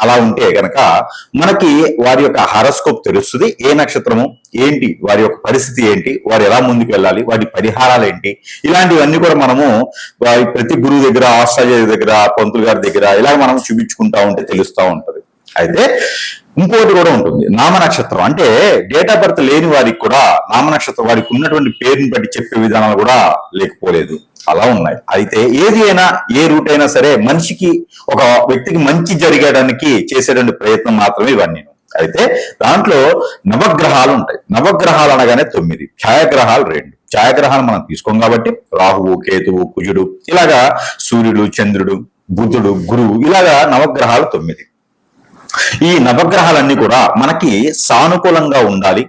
అలా ఉంటే గనక మనకి వారి యొక్క హారోస్కోప్ తెలుస్తుంది. ఏ నక్షత్రము? ఏంటి? వారి యొక్క పరిస్థితి ఏంటి? వారు ఎలా ముందుకు వెళ్ళాలి? వాటి పరిహారాలు ఏంటి? ఇలాంటివన్నీ కూడా మనము వారి ప్రతి గురువు దగ్గర ఆస్ట్రాలజీ దగ్గర పంతులు గారి దగ్గర ఇలా మనం చూపించుకుంటా ఉంటే తెలుస్తూ ఉంటది. అయితే ఇంకోటి కూడా ఉంటుంది. నామ నక్షత్రం అంటే డేట్ ఆఫ్ బర్త్ లేని వారికి కూడా నామ నక్షత్రం వారికి ఉన్నటువంటి పేరుని బట్టి చెప్పే విధానాలు కూడా లేకపోలేదు. అలా ఉన్నాయి. అయితే ఏది అయినా ఏ రూట్ అయినా సరే మనిషికి ఒక వ్యక్తికి మంచి జరిగడానికి చేసేటువంటి ప్రయత్నం మాత్రమే ఇవన్నీ. అయితే దాంట్లో నవగ్రహాలు ఉంటాయి. నవగ్రహాలు అనగానే తొమ్మిది. ఛాయాగ్రహాలు రెండు. ఛాయాగ్రహాలు మనం తీసుకోం కాబట్టి రాహువు కేతువు కుజుడు ఇలాగా సూర్యుడు చంద్రుడు బుధుడు గురువు ఇలాగా నవగ్రహాలు తొమ్మిది. ఈ నవగ్రహాలన్నీ కూడా మనకి సానుకూలంగా ఉండాలి.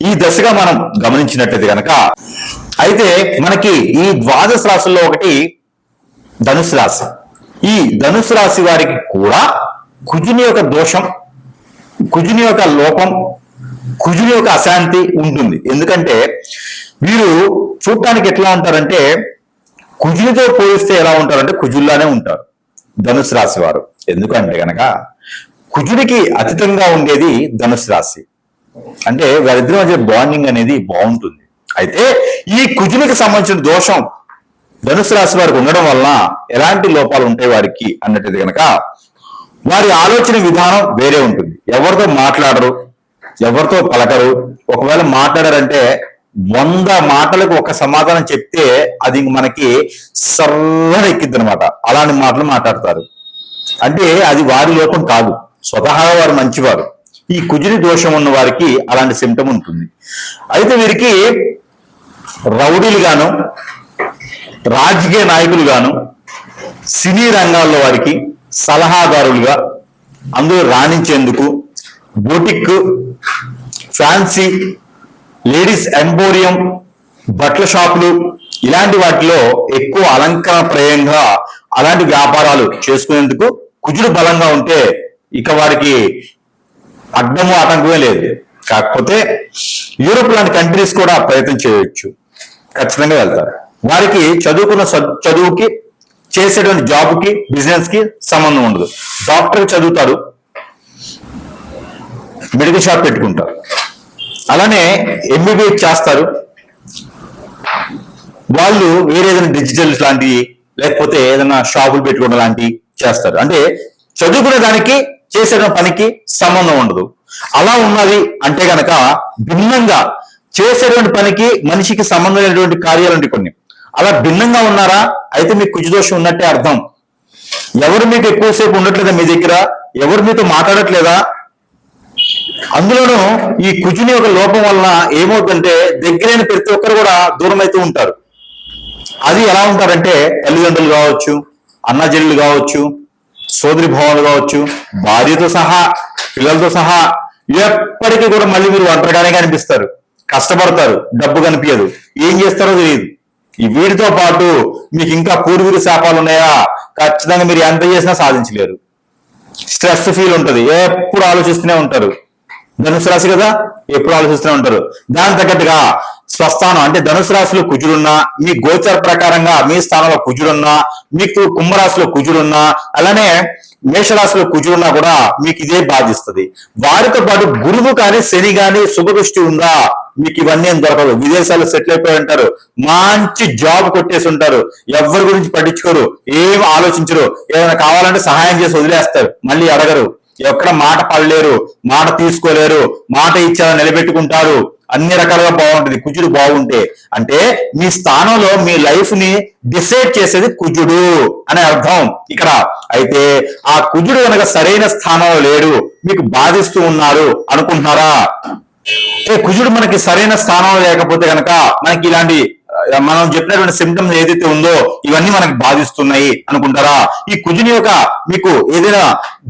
ఈ దశగా మనం గమనించినట్లయితే కనుక అయితే మనకి ఈ ద్వాదశ రాశుల్లో ఒకటి ధనుసు రాశి. ఈ ధనుసు రాశి వారికి కూడా కుజుని యొక్క దోషం కుజుని యొక్క లోపం కుజుని యొక్క అశాంతి ఉంటుంది. ఎందుకంటే వీరు చూడటానికి ఎట్లా ఉంటారంటే కుజునితో పోలిస్తే ఎలా ఉంటారంటే కుజుల్లానే ఉంటారు ధనుసు రాశి వారు. ఎందుకంటే గనక కుజుడికి అతీతంగా ఉండేది ధనుసు రాశి. అంటే వారిద్దరి మధ్య బాండింగ్ అనేది బాగుంటుంది. అయితే ఈ కుజునికి సంబంధించిన దోషం ధనుసు రాశి వారికి ఉండడం వలన ఎలాంటి లోపాలు ఉంటాయి వారికి అన్నట్టు కనుక వారి ఆలోచన విధానం వేరే ఉంటుంది. ఎవరితో మాట్లాడరు ఎవరితో పలకరు ఒకవేళ మాట్లాడారంటే వంద మాటలకు ఒక సమాధానం చెప్తే అది మనకి సర్వన ఎక్కిద్ది అనమాట అలాంటి మాటలు మాట్లాడతారు. అంటే అది వారి లోపం కాదు. స్వతహాగా వారు మంచివారు. ఈ కుజుని దోషం ఉన్న వారికి అలాంటి సిమ్టమ్ ఉంటుంది. అయితే వీరికి రౌడీలు గాను రాజకీయ నాయకులు గాను సినీ రంగాల్లో వారికి సలహాదారులుగా అందులో రాణించేందుకు బోటిక్ ఫ్యాన్సీ లేడీస్ ఎంపోరియం బట్టల షాపులు ఇలాంటి వాటిలో ఎక్కువ అలంకరణ ప్రయంగా అలాంటి వ్యాపారాలు చేసుకునేందుకు కుజుడు బలంగా ఉంటే ఇక వారికి అడ్డము ఆటంకమే లేదు. కాకపోతే యూరోప్ లాంటి కంట్రీస్ కూడా ప్రయత్నం చేయొచ్చు. ఖచ్చితంగా వెళ్తారు. వారికి చదువుకున్న చదువుకి చేసేటువంటి జాబ్కి బిజినెస్కి సంబంధం ఉండదు. డాక్టర్ చదువుతారు మెడికల్ షాప్ పెట్టుకుంటారు. అలానే ఎంబీబీఎస్ చేస్తారు. వాళ్ళు వేరే ఏదైనా డిజిటల్ లాంటివి లేకపోతే ఏదైనా షాపులు పెట్టుకోవడం లాంటివి చేస్తారు. అంటే చదువుకునే దానికి చేసిన పనికి సంబంధం ఉండదు. అలా ఉన్నది అంటే గనక భిన్నంగా చేసేటువంటి పనికి మనిషికి సంబంధమైనటువంటి కార్యాలు కొన్ని. అలా భిన్నంగా ఉన్నారా? అయితే మీకు కుజదోషం ఉన్నట్టే అర్థం. ఎవరు మీకు ఎక్కువసేపు ఉండట్లేదా మీ దగ్గర? ఎవరు మీతో మాట్లాడట్లేదా? అందులోనూ ఈ కుజుని యొక్క లోపం వలన ఏమవుతుందంటే దగ్గరైన ప్రతి ఒక్కరు కూడా దూరం అవుతూ ఉంటారు. అది ఎలా ఉంటారంటే తల్లిదండ్రులు కావచ్చు అన్నజల్లు కావచ్చు సోదరి భావాలు కావచ్చు భార్యతో సహా పిల్లలతో సహా ఎప్పటికీ కూడా మళ్ళీ మీరు ఒంటరిగానే కనిపిస్తారు. కష్టపడతారు డబ్బు కనిపించదు. ఏం చేస్తారో తెలియదు. ఈ వీటితో పాటు మీకు ఇంకా పూర్వీక శాపాలు ఉన్నాయా? ఖచ్చితంగా మీరు ఎంత చేసినా సాధించలేరు. స్ట్రెస్ ఫీల్ ఉంటది. ఎప్పుడు ఆలోచిస్తూనే ఉంటారు. ధనుసు రాశి కదా? ఎప్పుడు ఆలోచిస్తూనే ఉంటారు. దాని తగ్గట్టుగా స్వస్థానం అంటే ధనుసు రాశిలో కుజుడున్నా మీ గోచర ప్రకారంగా మీ స్థానంలో కుజుడున్నా మీకు కుంభరాశిలో కుజుడున్నా అలానే మేషరాశిలో కుజుడున్నా కూడా మీకు ఇదే బాధిస్తుంది. వారితో పాటు గురువు కానీ శని కానీ శుభదృష్టి ఉందా? మీకు ఇవన్నీ ఏం దొరకదు విదేశాల్లో సెటిల్ అయిపోయి ఉంటారు. మంచి జాబ్ కొట్టేసి ఉంటారు. ఎవరి గురించి పట్టించుకోరు. ఏం ఆలోచించరు. ఏమైనా కావాలంటే సహాయం చేసి వదిలేస్తారు. మళ్ళీ అడగరు. ఎక్కడ మాట పడలేరు. మాట తీసుకోలేరు. మాట ఇచ్చారని నిలబెట్టుకుంటారు. అన్ని రకాలుగా బాగుంటుంది. కుజుడు బాగుంటే అంటే మీ స్థానంలో మీ లైఫ్ని డిసైడ్ చేసేది కుజుడు అనే అర్థం. ఇక్కడ అయితే ఆ కుజుడు కనుక సరైన స్థానంలో లేడు మీకు బాధిస్తూ ఉన్నారు అనుకుంటున్నారా? ఏ కుజుడు మనకి సరైన స్థానంలో లేకపోతే కనుక మనకి ఇలాంటి మనం చెప్పినటువంటి సిమ్టమ్స్ ఏదైతే ఉందో ఇవన్నీ మనకి బాధిస్తున్నాయి అనుకుంటారా? ఈ కుజుని యొక్క మీకు ఏదైనా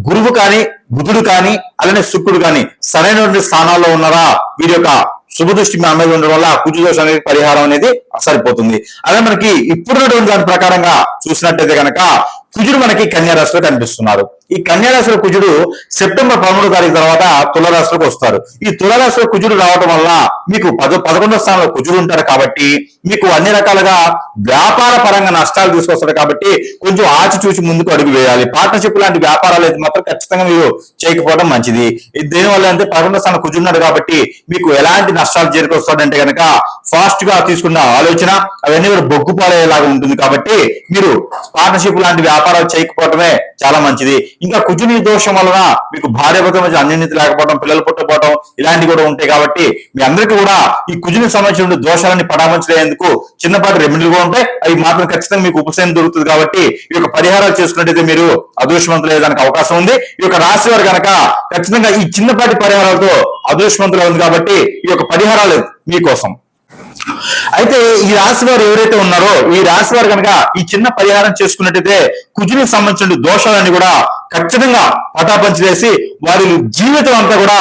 గురువు కానీ బుధుడు కానీ అలానే శుక్రుడు కానీ సరైనటువంటి స్థానాల్లో ఉన్నారా? వీరి యొక్క శుభదృష్టి మీ మీద ఉండడం వల్ల కుజు దోషం అనేది పరిహారం అనేది సరిపోతుంది. అదే మనకి ఇప్పుడున్నటువంటి దాని ప్రకారంగా చూసినట్టయితే కనుక కుజుడు మనకి కన్యా రాశిలో కనిపిస్తున్నారు ఈ కన్యారాశుల కుజుడు సెప్టెంబర్ పదమూడు తారీఖు తర్వాత తులరాశులకు వస్తారు. ఈ తులరాశుల కుజుడు రావడం వల్ల మీకు పద పదకొండో స్థానంలో కుజుడు ఉంటారు కాబట్టి మీకు అన్ని రకాలుగా వ్యాపార పరంగా నష్టాలు తీసుకొస్తారు కాబట్టి కొంచెం ఆచిచూచి ముందుకు అడుగు వేయాలి. పార్ట్నర్షిప్ లాంటి వ్యాపారాలు అయితే మాత్రం ఖచ్చితంగా మీరు చేయకపోవడం మంచిది. దీనివల్ల దేనివల్ల అంటే పదకొండో స్థానం కుజున్నాడు కాబట్టి మీకు ఎలాంటి నష్టాలు చేరుకొస్తాడంటే కనుక ఫాస్ట్గా తీసుకున్న ఆలోచన అవన్నీ కూడా బొగ్గుపాలయ్యేలాగా ఉంటుంది కాబట్టి మీరు పార్ట్నర్షిప్ లాంటి వ్యాపారాలు చేయకపోవటమే చాలా మంచిది. ఇంకా కుజుని దోషం వలన మీకు భార్య భర్త మధ్య అన్యోన్యత లేకపోవడం పిల్లలు పుట్టకపోవడం ఇలాంటివి కూడా ఉంటాయి కాబట్టి మీ అందరికీ కూడా ఈ కుజునికి సంబంధించిన దోషాలని పరామర్శలేందుకు చిన్నపాటి రెమెడీలు కూడా ఉంటాయి. అవి మాత్రం ఖచ్చితంగా మీకు ఉపశమనం దొరుకుతుంది కాబట్టి ఈ యొక్క పరిహారాలు చేసుకున్నట్టయితే మీరు అదృష్టవంతులు అయ్యేదానికి అవకాశం ఉంది. ఈ యొక్క రాశి వారు కనుక ఖచ్చితంగా ఈ చిన్నపాటి పరిహారాలతో అదృష్టవంతులు ఉంది కాబట్టి ఈ యొక్క పరిహారాలు మీకోసం. అయితే ఈ రాశి వారు ఎవరైతే ఉన్నారో ఈ రాశి వారు కనుక ఈ చిన్న పరిహారం చేసుకున్నట్టయితే కుజునికి సంబంధించిన దోషాలన్నీ కూడా ఖచ్చితంగా పటాపంచి వేసి వారి జీవితం అంతా కూడా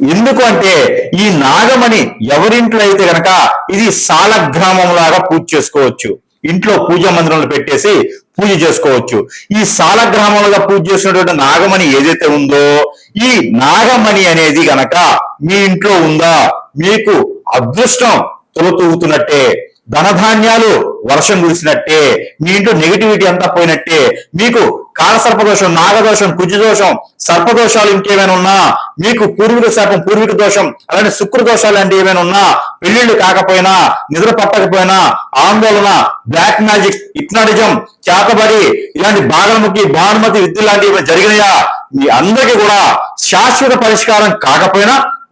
ఎందుకు అంటే ఈ నాగమణి ఎవరింట్లో అయితే గనక ఇది సాలగ్రామం లాగా పూజ చేసుకోవచ్చు. ఇంట్లో పూజ మందిరంలో పెట్టేసి పూజ చేసుకోవచ్చు. ఈ సాలగ్రామంలో పూజ చేసినటువంటి నాగమణి ఏదైతే ఉందో ఈ నాగమణి అనేది గనక మీ ఇంట్లో ఉందా? మీకు అదృష్టం తొలతూగుతున్నట్టే. ధనధాన్యాలు వర్షం కురిసినట్టే మీ ఇంట్లో నెగిటివిటీ అంతా పోయినట్టే మీకు కాలసర్పదోషం నాగదోషం కుజదోషం సర్పదోషాలు ఇంకేమైనా ఉన్నా మీకు పూర్వీక శాపం పూర్వీక దోషం అలానే శుక్ర దోషాలు ఏమైనా ఉన్నా పెళ్ళిళ్ళు కాకపోయినా నిద్ర పట్టకపోయినా ఆందోళన బ్లాక్ మ్యాజిక్ హిప్నాటిజం చేతబడి ఇలాంటి బాగలముఖి భానుమతి విద్య లాంటివి ఏమైనా జరిగినాయా? మీ అందరికీ కూడా శాశ్వత పరిష్కారం కాకపోయినా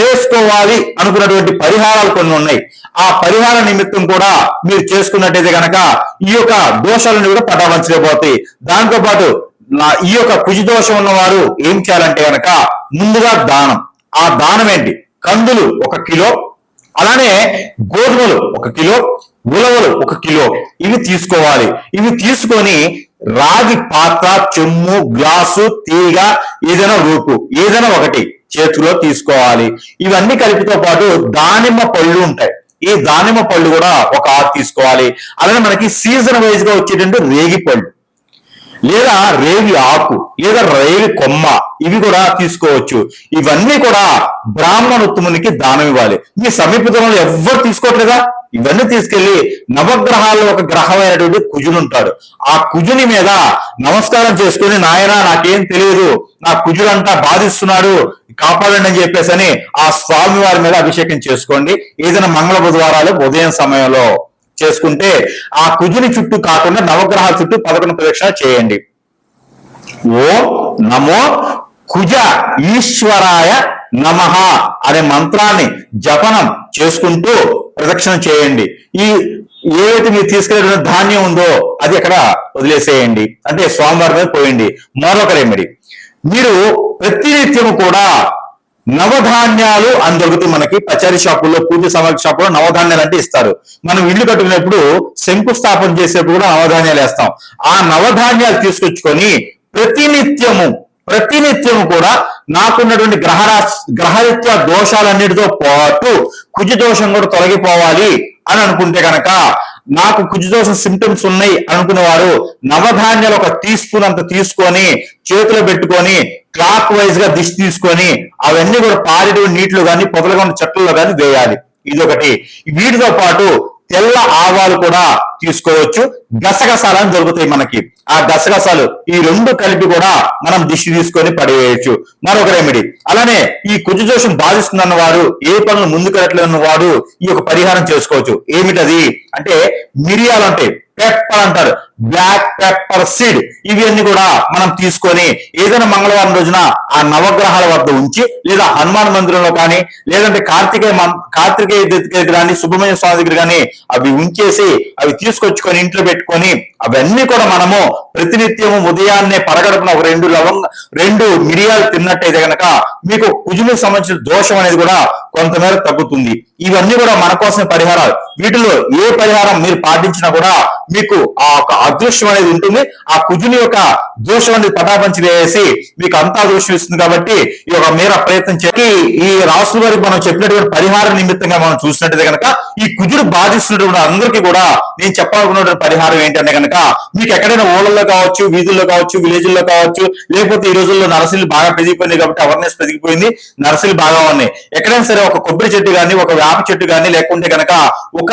చేసుకోవాలి అనుకున్నటువంటి పరిహారాలు కొన్ని ఉన్నాయి. ఆ పరిహార నిమిత్తం కూడా మీరు చేసుకున్నట్టయితే గనక ఈ యొక్క దోషాలను కూడా పటావంచలేకపోతాయి దాంతో పాటు నా ఈ యొక్క కుజిదోషం ఉన్న వారు ఏం చేయాలంటే గనక ముందుగా దానం. ఆ దానం ఏంటి? కందులు ఒక కిలో అలానే గోధుమలు ఒక కిలో ఉలవలు ఒక కిలో. ఇవి తీసుకోవాలి. ఇవి తీసుకొని రాగి పాత్ర చెమ్ము గ్లాసు తీగ ఏదైనా రూపు ఏదైనా ఒకటి. చేతిలో తీసుకోవాలి. ఇవన్నీ కలిపితో పాటు దానిమ్మ పళ్ళు ఉంటాయి. ఈ దానిమ్మ పళ్ళు కూడా ఒక ఆరు తీసుకోవాలి. అలానే మనకి సీజన్ వైజ్గా వచ్చేటువంటి రేగి పళ్ళు. లేదా రేవి ఆకు లేదా రేవి కొమ్మ ఇవి కూడా తీసుకోవచ్చు. ఇవన్నీ కూడా బ్రాహ్మణోత్తమునికి దానం ఇవ్వాలి. మీ సమీపంలో ఎవ్వరు తీసుకోవట్లేదా? ఇవన్నీ తీసుకెళ్ళి నవగ్రహాల్లో ఒక గ్రహమైనటువంటి కుజుడు ఉంటాడు. ఆ కుజుని మీద నమస్కారం చేసుకుని నాయన నాకేం తెలియదు. నా కుజుడంతా బాధిస్తున్నాడు. కాపాడండి అని చెప్పేసి అని ఆ స్వామి వారి మీద అభిషేకం చేసుకోండి. ఏదైనా మంగళ బుధవారాలు ఉదయం సమయంలో. చేసుకుంటే ఆ కుజుని చుట్టూ కాకుండా నవగ్రహాల చుట్టూ పదకొండు ప్రదక్షిణ చేయండి. ఓ నమో కుజ ఈశ్వరాయ నమః అనే మంత్రాన్ని జపనం చేసుకుంటూ ప్రదక్షిణ చేయండి. ఈ ఏదైతే మీరు తీసుకెళ్ళిన ధాన్యం ఉందో అది అక్కడ వదిలేసేయండి. అంటే స్వామివారి మీద పోయండి. మరొక రెమెడీ. మీరు ప్రతినిత్యము కూడా నవధాన్యాలు అని దొరుకుతాయి మనకి పచారీ షాపుల్లో పూజ సమాజ షాపులో నవధాన్యాలు అంటే ఇస్తారు. మనం ఇల్లు కట్టుకునేప్పుడు శంకుస్థాపన చేసేప్పుడు కూడా నవధాన్యాలు వేస్తాం. ఆ నవధాన్యాలు తీసుకొచ్చుకొని ప్రతినిత్యము ప్రతినిత్యము కూడా నాకున్నటువంటి గ్రహరా గ్రహరీత్యా దోషాలన్నిటితో పాటు కుజ దోషం కూడా తొలగిపోవాలి అని అనుకుంటే కనుక నాకు కుజ దోషం సిమ్టమ్స్ ఉన్నాయి అనుకునేవారు నవధాన్యాలు ఒక టీ స్పూన్ అంత తీసుకొని చేతిలో పెట్టుకొని క్లాక్ వైజ్గా దిష్టి తీసుకొని అవన్నీ కూడా పారిడు నీటిలో కానీ పొదలుగా ఉన్న చెట్లలో కానీ వేయాలి. ఇది ఒకటి వీటితో పాటు తెల్ల ఆవాలు కూడా తీసుకోవచ్చు. గసగసాలని దొరుకుతాయి మనకి. ఆ గసగసాలు ఈ రెండు కలిపి కూడా మనం దిష్టి తీసుకొని పడేయచ్చు. మరొక రెమెడీ అలానే ఈ కుజు దోషం బాధిస్తుందన్న వారు ఏ పనులు ముందుకెళ్ళట్లేదన్న వాడు ఈ యొక్క పరిహారం చేసుకోవచ్చు. ఏమిటది? అంటే మిరియాలు అంటే పెప్పర్ అంటారు. బ్లాక్ పెప్పర్ సీడ్ ఇవన్నీ కూడా మనం తీసుకొని ఏదైనా మంగళవారం రోజున ఆ నవగ్రహాల వద్ద ఉంచి లేదా హనుమాన్ మందిరంలో కానీ లేదంటే కార్తికేయ మం- కార్తికేయ దగ్గర కానీ సుబ్రహ్మణ్య స్వామి దగ్గర కానీ అవి ఉంచేసి అవి తీసుకొచ్చుకొని ఇంట్లో పెట్టుకొని అవన్నీ కూడా మనము ప్రతినిత్యము ఉదయాన్నే పరగడుపున ఒక రెండు లవంగ రెండు మిరియాలు తిన్నట్టయితే గనక మీకు కుజులకు సంబంధించిన దోషం అనేది కూడా కొంతమేర తగ్గుతుంది. ఇవన్నీ కూడా మన కోసం పరిహారాలు. వీటిలో ఏ పరిహారం మీరు పాటించినా కూడా మీకు ఆ అదృశ్యం అదృష్టం అనేది ఉంటుంది. ఆ కుజుని యొక్క దోషం అనేది పటాపంచి వేసి మీకు అంతా దోషం ఇస్తుంది కాబట్టి ఈ యొక్క మేర ప్రయత్నం చేసి ఈ రాసుల వారికి మనం చెప్పినటువంటి పరిహార నిమిత్తంగా మనం చూసినట్టయితే కనుక ఈ కుజుడు బాధిస్తున్నటువంటి అందరికీ కూడా నేను చెప్పాలనుకున్నటువంటి పరిహారం ఏంటంటే కనుక మీకు ఎక్కడైనా ఊళ్ళల్లో కావచ్చు వీధుల్లో కావచ్చు విలేజ్ల్లో కావచ్చు లేకపోతే ఈ రోజుల్లో నర్సరీలు బాగా పెరిగిపోయింది కాబట్టి అవేర్నెస్ పెరిగిపోయింది నర్సరీలు బాగా ఉన్నాయి ఎక్కడైనా సరే ఒక కొబ్బరి చెట్టు కానీ ఒక వేప చెట్టు కానీ లేకుంటే కనుక ఒక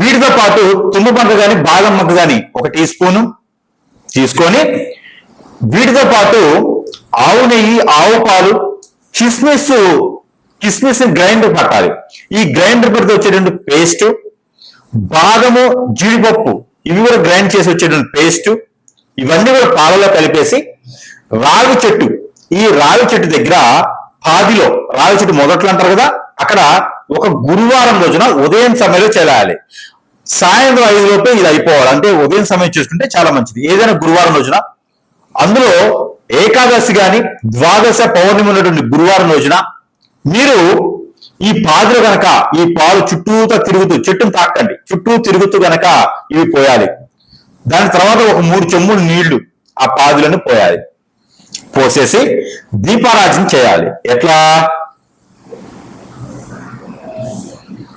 వీటితో పాటు తుమ్ము కానీ బాదం మొక్క కానీ ఒక టీ స్పూను తీసుకొని వీటితో పాటు ఆవు నెయ్యి ఆవు పాలు కిస్మిస్ కిస్మిస్ గ్రైండర్ పట్టాలి. ఈ గ్రైండర్ పడితే వచ్చేటువంటి పేస్ట్ బాదము జీడిపప్పు ఇవి కూడా గ్రైండ్ చేసి వచ్చేటువంటి పేస్ట్ ఇవన్నీ కూడా పాలలో కలిపేసి రావి చెట్టు. ఈ రావి చెట్టు దగ్గర పాదిలో రావి చెట్టు మొదట్లు అంటారు కదా అక్కడ ఒక గురువారం రోజున ఉదయం సమయంలో చేయాలి సాయంత్రం ఐదు లోపే ఇది అయిపోవాలి. అంటే ఉదయం సమయం చూసుకుంటే చాలా మంచిది. ఏదైనా గురువారం రోజున. అందులో ఏకాదశి గాని ద్వాదశ పౌర్ణమి ఉన్నటువంటి గురువారం రోజున మీరు ఈ పాదులు గనక ఈ పాలు చుట్టూతో తిరుగుతూ చెట్టును తాకండి. చుట్టూ తిరుగుతూ గనక ఇవి పోయాలి. దాని తర్వాత ఒక మూడు చెమ్ములు నీళ్ళు ఆ పాదులను పోయాలి. పోసేసి దీపారాజన చేయాలి. ఎట్లా?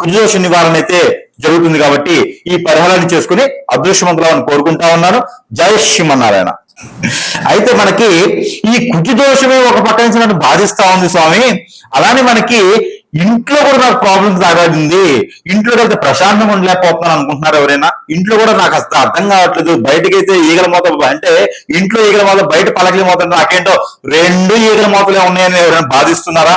కుజదోష నివారణ అయితే జరుగుతుంది కాబట్టి ఈ పరిహారాన్ని చేసుకుని అదృష్టవంతులను కోరుకుంటా ఉన్నాను. జై శ్రీమన్నారాయణ. అయితే మనకి ఈ కుజదోషమే ఒక పక్క నుంచి నన్ను బాధిస్తా ఉంది స్వామి. అలానే మనకి ఇంట్లో కూడా నాకు ప్రాబ్లమ్స్ ఆగాడింది ఇంట్లో అయితే ప్రశాంతంగా ఉండలేకపోతున్నాను అనుకుంటున్నారు ఎవరైనా. ఇంట్లో కూడా నాకు అసలు అర్థం కావట్లేదు. బయటకైతే ఈగల మోత అంటే ఇంట్లో ఈగల మోత బయట పలకలి మోత నాకేంటో రెండు ఈగల మోతలే ఉన్నాయని ఎవరైనా బాధిస్తున్నారా?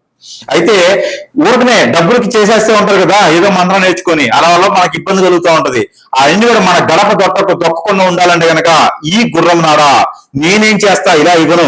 అయితే ఊరికనే డబ్బులకి చేసేస్తే ఉంటారు కదా ఏదో మంత్రం నేర్చుకొని అలా వల్ల మనకి ఇబ్బంది కలుగుతూ ఉంటది. అవన్నీ కూడా మన గడప దొక్క దొక్కకుండా ఉండాలంటే గనక ఈ గుర్రం నాడా నేనేం చేస్తా ఇలా ఇవ్వను.